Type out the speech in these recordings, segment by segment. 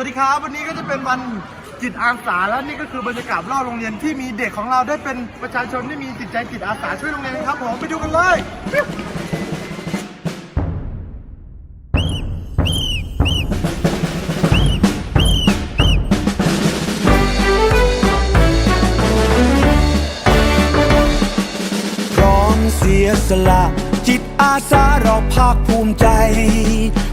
สวัสดีครับ วันนี้ก็จะเป็นวันจิตอาสาและนี่ก็คือบรรยากาศรอบโรงเรียนที่มีเด็กของเราได้เป็นประชาชนที่มีจิตใจจิตอาสาช่วยโรงเรียนครับผมไปดูกันเลยพร้อมเสียสละ จิตอาสาเราภาคภูมิใจ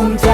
boom. Tell